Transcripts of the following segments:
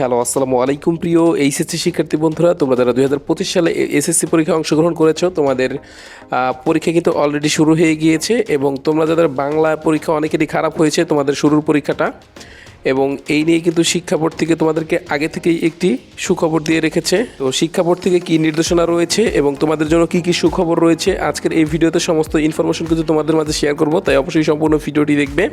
Hello, আসসালামু আলাইকুম প্রিয় এইচএসসি শিক্ষার্থী বন্ধুরা। তোমরা যারা দুই হাজার পঁচিশ সালে এসএসসি পরীক্ষায় অংশগ্রহণ করেছ, তোমাদের পরীক্ষা কিন্তু অলরেডি শুরু হয়ে গিয়েছে এবং তোমরা যাদের বাংলা পরীক্ষা অনেকেরই খারাপ হয়েছে, তোমাদের শুরুর পরীক্ষাটা। এবং এই নিয়ে কিন্তু শিক্ষা বোর্ড থেকে তোমাদেরকে আগে থেকেই একটি সুখবর দিয়ে রেখেছে। তো শিক্ষা বোর্ড থেকে কী নির্দেশনা রয়েছে এবং তোমাদের জন্য কী কী সুখবর রয়েছে, আজকের এই ভিডিওতে সমস্ত ইনফরমেশন কিন্তু তোমাদের মাঝে শেয়ার করব, তাই অবশ্যই সম্পূর্ণ ভিডিওটি দেখবে।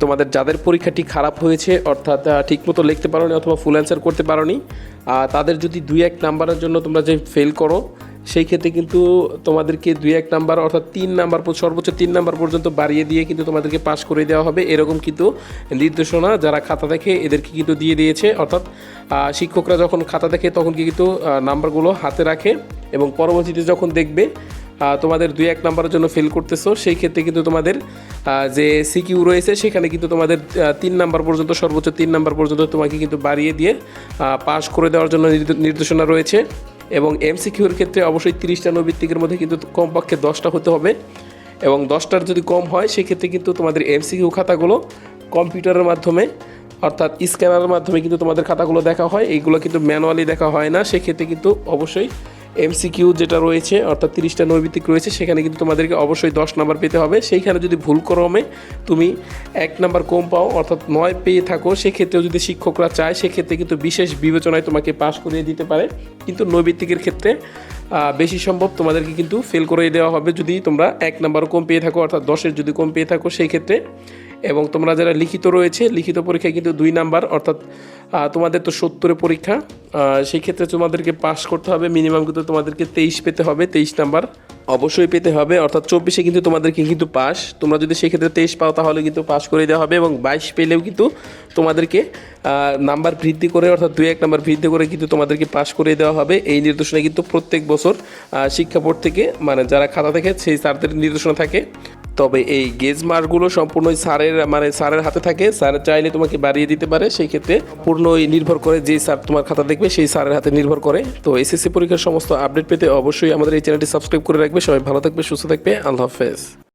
তোমাদের যাদের পরীক্ষাটি খারাপ হয়েছে অর্থাৎ ঠিকমতো লিখতে পারো পারোনি অথবা ফুল অ্যান্সার করতে পারোনি আহ, তাদের যদি দুই এক নাম্বারের জন্য তোমরা যে ফেল করো সেই ক্ষেত্রে কিন্তু তোমাদেরকে দুই এক নাম্বার অর্থাৎ তিন নাম্বার সর্বোচ্চ তিন নাম্বার পর্যন্ত বাড়িয়ে দিয়ে কিন্তু তোমাদেরকে পাস করে দেওয়া হবে। এরকম কিন্তু নির্দেশনা যারা খাতা দেখে এদেরকে কিন্তু দিয়ে দিয়েছে। অর্থাৎ শিক্ষকরা যখন খাতা দেখে তখন কিন্তু নাম্বারগুলো হাতে রাখে এবং পরবর্তীতে যখন দেখবে তোমাদের দুই এক নাম্বারের জন্য ফেল করতেছো। সেই ক্ষেত্রে কিন্তু তোমাদের যে সিকিউ রয়েছে, সেখানে কিন্তু তোমাদের তিন নাম্বার পর্যন্ত, সর্বোচ্চ তিন নাম্বার পর্যন্ত তোমাকে কিন্তু বাড়িয়ে দিয়ে পাস করে দেওয়ার জন্য নির্দেশনা রয়েছে। এবং এমসিকিউর ক্ষেত্রে অবশ্যই তিরিশটা নৈবিত্তিকের মধ্যে কিন্তু কমপক্ষে দশটা হতে হবে। এবং দশটার যদি কম হয়, সেক্ষেত্রে কিন্তু তোমাদের এমসিকিউ খাতাগুলো কম্পিউটারের মাধ্যমে, অর্থাৎ স্ক্যানারের মাধ্যমে কিন্তু তোমাদের খাতাগুলো দেখা হয়। এইগুলো কিন্তু ম্যানুয়ালি দেখা হয় না। সেক্ষেত্রে কিন্তু অবশ্যই এমসিকিউ যেটা রয়েছে, অর্থাৎ তিরিশটা নৈবিত্তিক রয়েছে, সেখানে কিন্তু তোমাদেরকে অবশ্যই দশ নাম্বার পেতে হবে। সেইখানে যদি ভুল ক্রমে তুমি এক নাম্বার কম পাও, অর্থাৎ নয় পেয়ে থাকো, সেক্ষেত্রেও যদি শিক্ষকরা চায়, সেক্ষেত্রে কিন্তু বিশেষ বিবেচনায় তোমাকে পাশ করিয়ে দিতে পারে। কিন্তু নৈবিত্তিকের ক্ষেত্রে বেশি সম্ভব তোমাদেরকে কিন্তু ফেল করে দেওয়া হবে যদি তোমরা এক নাম্বারও কম পেয়ে থাকো, অর্থাৎ দশের যদি কম পেয়ে থাকো, সেই ক্ষেত্রে এবং তোমরা যারা লিখিত রয়েছে, লিখিত পরীক্ষায় কিন্তু দুই নাম্বার, অর্থাৎ তোমাদের তো সত্তরে পরীক্ষা সেই ক্ষেত্রে তোমাদেরকে পাস করতে হবে মিনিমাম কিন্তু তোমাদেরকে তেইশ পেতে হবে, তেইশ নাম্বার অবশ্যই পেতে হবে, অর্থাৎ চব্বিশে কিন্তু তোমাদেরকে কিন্তু পাস তোমরা যদি সেক্ষেত্রে তেইশ পাও, তাহলে কিন্তু পাস করে দেওয়া হবে এবং বাইশ পেলেও কিন্তু তোমাদেরকে নাম্বার বৃদ্ধি করে, অর্থাৎ দুই এক নাম্বার বৃদ্ধি করে কিন্তু তোমাদেরকে পাস করে দেওয়া হবে। এই নির্দেশনা কিন্তু প্রত্যেক বছর শিক্ষা বোর্ড থেকে মানে যারা খাতা দেখে, সেই স্যারদের নির্দেশনা থাকে। তবে এই গেজ মার্কগুলো সম্পূর্ণ স্যারের মানে স্যারের হাতে থাকে। স্যার চাইলে তোমাকে বাড়িয়ে দিতে পারে, সেই ক্ষেত্রে পূর্ণই নির্ভর করে যে স্যার তোমার খাতা দেখবে, সেই স্যারের হাতে নির্ভর করে। তো এসএসসি পরীক্ষার সমস্ত আপডেট পেতে অবশ্যই আমাদের এই চ্যানেলটি সাবস্ক্রাইব করে রাখবে। সবাই ভালো থাকবে, সুস্থ থাকবে। আল্লাহ হাফেজ।